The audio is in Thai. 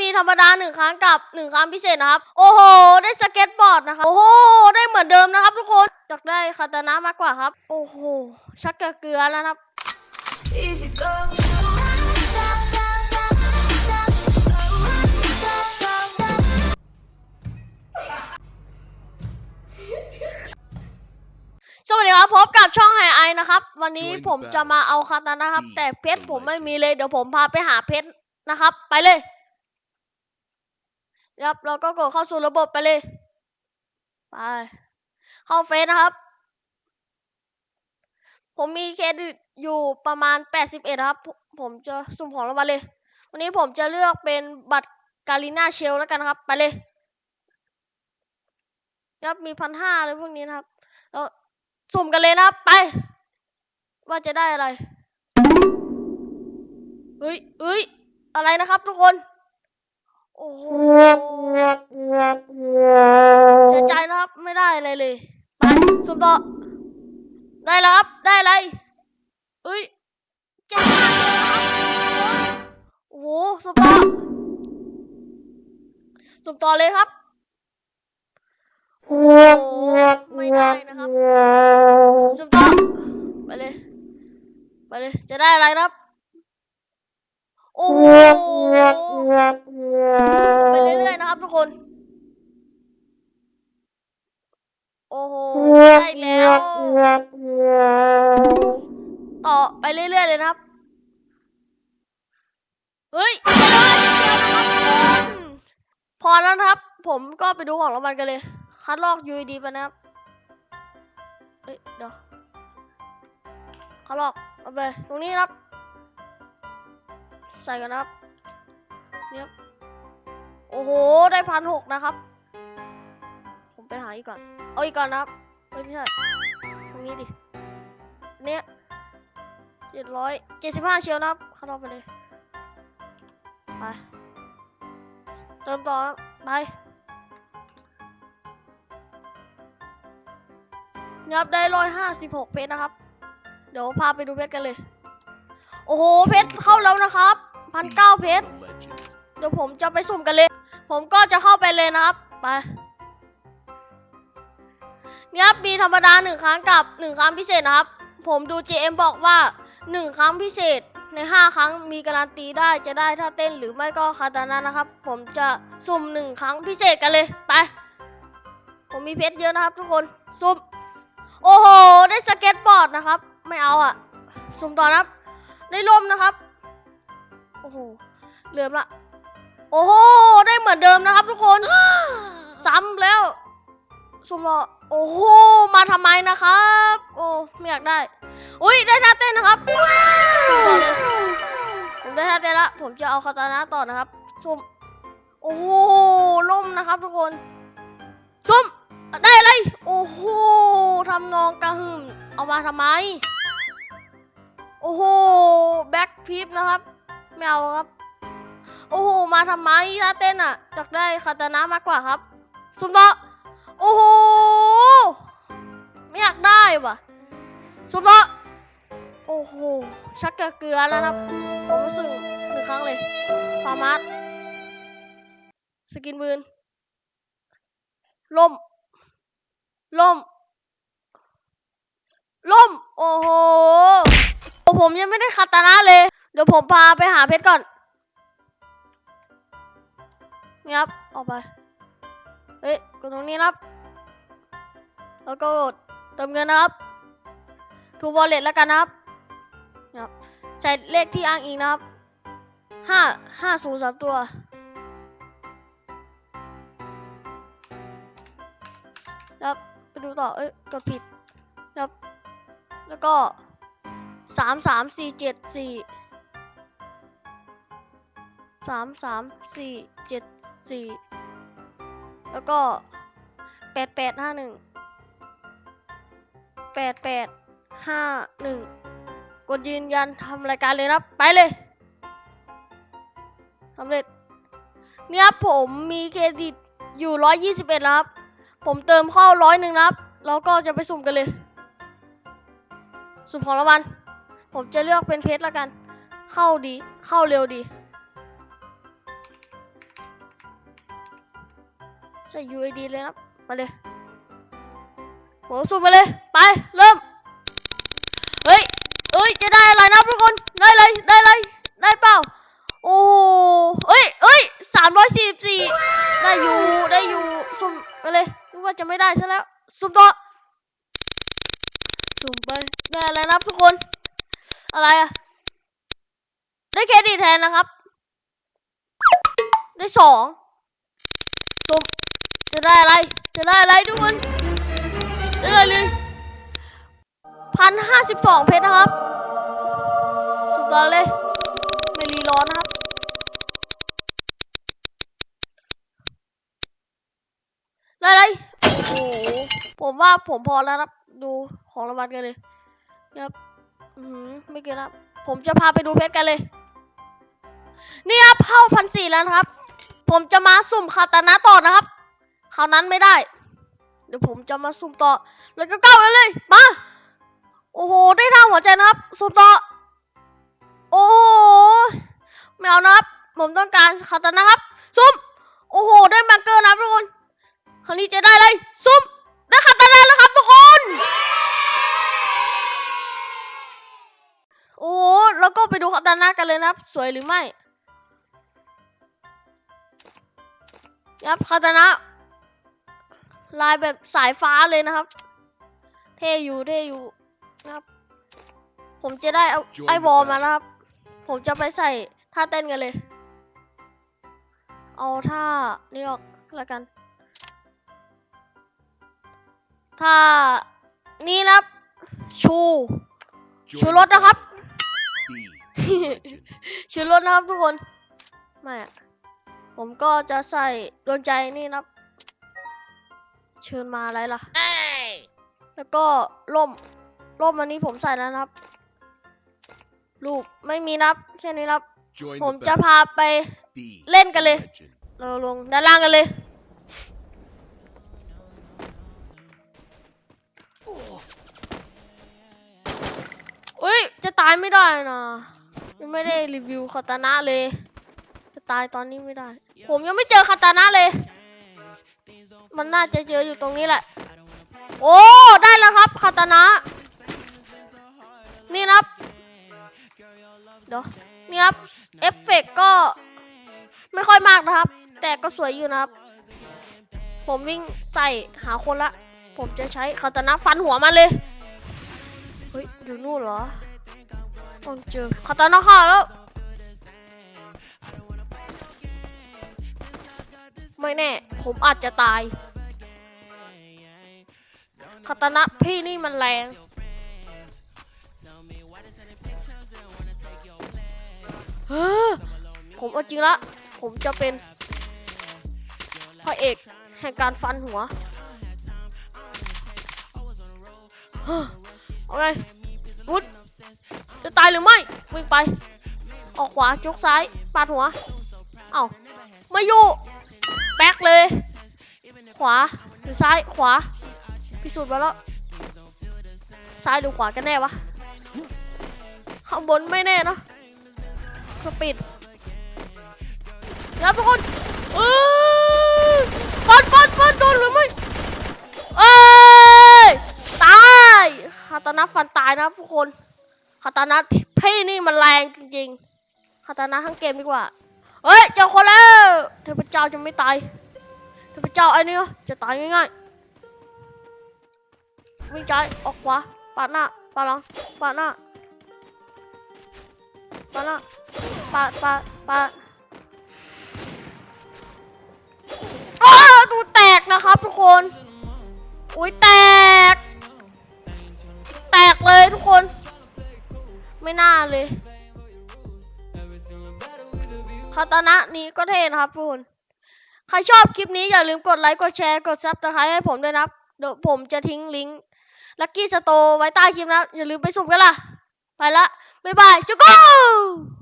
มีธรรมดาหนึ่งครั้งกับหนึ่งครั้งพิเศษนะครับ โอ้โห ได้สเก็ตบอร์ดนะครับ โอ้โห ได้เหมือนเดิมนะครับ ทุกคนอยากได้คาตานะมากกว่าครับ โอ้โห ชักจะเกลือแล้วนะครับ Easy go. สวัสดีครับพบกับช่องไฮไอนะครับ วันนี้ Join ผม the จะมาเอาคาตานะครับ battle. แต่เพชร The ผมไม่ legend. มีเลยเดี๋ยวผมพาไปหาเพชรนะครับ ไปเลย ครับเราก็กดเข้าสู่ระบบไปเลยไปเข้าเฟซนะครับ ผมมีเครดิตอยู่ประมาณ 81 ครับ ผมจะสุ่มของรางวัลเลย วันนี้ผมจะเลือกเป็นบัตรกาลิน่าเชลแล้วกันครับ ไปเลยครับมีพันห้าเลยพวกนี้นะครับแล้วสุ่มกันเลยนะครับ ไป ว่าจะได้อะไรเฮ้ยเฮ้ยอะไรนะครับทุกคน โอ้โหเสียใจนะครับ ไม่ได้อะไรเลยไปสุ่มต่อได้แล้วครับ ได้อะไรเอ้ยเจ็ดบาทเลยครับโอ้โหสุ่มต่อสุ่มต่อเลยครับโอ้ไม่ได้นะครับสุ่มต่อไปเลย ไปเลย จะได้อะไรครับ โอ้โหไปเรื่อยๆนะครับทุกคน โอ้โหได้แล้ว ต่อไปเรื่อยๆเลยนะครับ เฮ้ยเจะเดียวนะครับคนพอแล้วนะครับ ผมก็ไปดูของรางวัลกันเลย คัดลอก UID ไปนะครับ เฮ้ยเดี๋ยวคัดลอกเอาไปตรงนี้ครับ ใส่กันครับเนี่ยโอ้โห ได้พันหกนะครับ ผมไปหาอีกก่อน เอาอีกก่อนนะครับไม่ใช่ตรงนี้ดิ เนี้ยเจ็ดร้อยเจ็ดสิบห้าเชียวนะครับข้ารอบไปเลย ไป เติมต่อครับไปเนี่ยครับได้ร้อยห้าสิบหกเพชรนะครับ เดี๋ยวพาไปดูเพชรกันเลย โอ้โห เพชรเข้าแล้ว พันเก้าเพชร เดี๋ยวผมจะไปสุ่มกันเลย ผมก็จะเข้าไปเลยนะครับ ไปเนี่ยมีธรรมดาหนึ่งครั้งกับหนึ่งครั้งพิเศษนะครับ ผมดู JM บอกว่าหนึ่งครั้งพิเศษในห้าครั้งมีการันตีได้จะได้ถ้าเต้นหรือไม่ก็คาตานะนะครับ ผมจะสุ่มหนึ่งครั้งพิเศษกันเลย ไป ผมมีเพชรเยอะนะครับทุกคน สุ่ม โอ้โห ได้สเก็ตบอร์ดนะครับ ไม่เอาอะสุ่มต่อนะครับ ได้ร่มนะครับ โอ้โหเหลือมละ โอ้โห ได้เหมือนเดิมนะครับทุกคน ซ้ำแล้วสุ่มรอโอ้โห มาทำไมนะครับ โอ้ ไม่อยากได้ อุ้ย ได้ท่าเต้นนะครับสุ่มต่อเลยผมได้ท่าเต้นละ ผมจะเอาคาตานะต่อนะครับ สุ่ม โอ้โห ล่มนะครับทุกคน สุ่ม ได้อะไรโอ้โหทำนองกระหึ่ม เอามาทำไม โอ้โห แบ็คพีฟนะครับ ไม่เอาครับ โอ้โห มาทำไมถ้าเต้นอะอยากได้คาตานะมากกว่าครับสุ่มต่อโอ้โห ไม่อยากได้ว่ะสุ่มต่อโอ้โห ชักจะเกลือแล้วครับ ผมรู้สึกหนึ่งครั้งเลยฟาร์มาสสกินบืนล่มล่มล่ม โอ้โห ผมยังไม่ได้คาตานะเลย เดี๋ยวผมพาไปหาเพชรก่อนนี่ครับ ออกไป เฮ้ยกดตรงนี้นะครับ แล้วก็กดเติมเงินนะครับทูวอลเล็ตแล้วกันนะครับนะครับใส่เลขที่อ้างอิงนะครับห้าห้าศูนย์สามตัวแล้วไปดูต่อ เอ้ย กดผิดแล้วแล้วก็สามสามสี่เจ็ดสี่ สามสามสี่เจ็ดสี่แล้วก็แปดแปดห้าหนึ่งแปดแปดห้าหนึ่งกดยืนยันทำรายการเลยนะครับไปเลยสำเร็จเนี่ยผมมีเครดิตอยู่ร้อยยี่สิบเอ็ดแล้วครับ ผมเติมเข้าร้อยหนึ่งนะครับ แล้วก็จะไปสุ่มกันเลย สุ่มของรางวัลผมจะเลือกเป็นเพชรละกัน เข้าดีเข้าเร็วดี ใส่ UID เลยนะครับ มาเลยหัวสูบมาเลย ไป เริ่ม เฮ้ยเอ้ย จะได้อะไรนะทุกคน ได้เลย ได้เลย ได้เปล่า โอ้เอ้ยเอ้ยสามร้อยสี่สี่ได้อยู่ ได้อยู่ สุ่มมาเลยนึกว่าจะไม่ได้ซะแล้ว สุ่มต่อสุ่มไป ได้อะไรนะทุกคน อะไรอะได้เครดิตแทนนะครับ ได้สอง จะได้อะไร จะได้อะไรทุกคนได้อะไรเลยพันห้าสิบสองเพชรนะครับ สุดยอดเลย ไม่รีร้อนนะครับ ได้เลยโอ้โห ผมว่าผมพอแล้วครับ ดูของรางวัลกันเลยนะครับอือหือไม่เกินครับ ผมจะพาไปดูเพชรกันเลย นี่ครับเข้าพันสี่แล้วนะครับ ผมจะมาสุ่มคาตานะต่อนะครับ ครานั้นไม่ได้ เดี๋ยวผมจะมาสุ่มต่อ แล้วก็เก้าเลย มา โอ้โห ได้ทางหัวใจนะครับสุ่มต่อ โอ้โหไม่เอานะครับ ผมต้องการคาตานะครับ ซุ่ม โอ้โห ได้มาเกอร์นะครับทุกคน คราวนี้จะได้อะไร ซุ่ม ได้คาตานะแล้วครับทุกคน โอ้โห แล้วก็ไปดูคาตานะกันเลยนะครับ สวยหรือไม่ยับคาตานะ ลายแบบสายฟ้าเลยนะครับ เท่อยู่เท่อยู่นะครับ ผมจะได้เอา Join ไอ the วอล battle มานะครับ ผมจะไปใส่ท่าเต้นกันเลย เอาท่านี่ออกแล้วกันท่านี่นะครับ ชู ชูรถนะครับ B. ชูรถนะครับทุกคน ไม่อะผมก็จะใส่ดวงใจนี่นะครับ เชิญมาอะไรล่ะ แล้วก็ร่มร่มอันนี้ผมใส่แล้วนะครับลูกไม่มีนับแค่นี้นะครับ Join ผม the จะ battle. พาไป B. เล่นกันเลย Legend. เราลงด้านล่างกันเลย อุ้ย จะตายไม่ได้นะยังไม่ได้รีวิวคาตานะเลย จะตายตอนนี้ไม่ได้ ผมยังไม่เจอคาตานะเลย มันน่าจะเจออยู่ตรงนี้แหละ โอ้ ได้แล้วครับคาตานะ นี่นะครับ เดี๋ยว นี่ครับ เอฟเฟกต์ก็ไม่ค่อยมากนะครับ แต่ก็สวยอยู่นะครับ ผมวิ่งใส่หาคนละ ผมจะใช้คาตานะฟันหัวมันเลย เฮ้ย อยู่นู่นเหรอต้องเจอคาตานะฆ่าแล้ว ไม่แน่ ผมอาจจะตายคาตานะพี่นี่มันแรง เฮ้อ ผมเอาจริงละ ผมจะเป็นพระเอกแห่งการฟันหัว เฮ้อเอาไงวุฒจะตายหรือไม่ วิ่งไป ออกขวาจกซ้าย ปาดหัว เอ้าไม่อยู่ แบ็กเลย ขวาหรือซ้ายขวา พิสูจน์มาแล้ว ซ้ายหรือขวากันแน่วะ ข้างบนไม่แน่เนอะสปีดครับทุกคนเอ้ยฟันฟันฟันโดนหรือไม่เอ้ยตายคาตานะฟันตายนะทุกคนคาตานะพี่นี่มันแรงจริงๆคาตานะทั้งเกมดีกว่า เฮ้ยเจอคนแล้วเทพเจ้าจะไม่ตายเทพเจ้าไอ้นี่จะตายง่ายๆวิ่งใจออกขวาปาดหน้าปาดหลังปาดหน้าปาดหน้าปาดปาดปาดอ้าดูแตกนะครับทุกคนอุ้ยแตก แตกเลยทุกคน ไม่น่าเลยาตานะนี้ก็เท่นะครับทุกคนใครชอบคลิปนี้อย่าลืมกดไลค์ กดแชร์ กดซับสไครต์ให้ผมด้วยนะเดี๋ยวผมจะทิ้งลิงก์ลัคกี้สโตไว้ใต้คลิปนะ อย่าลืมไปสุ่มกันล่ะ ไปละ บ๊ายบายจุ๊กกู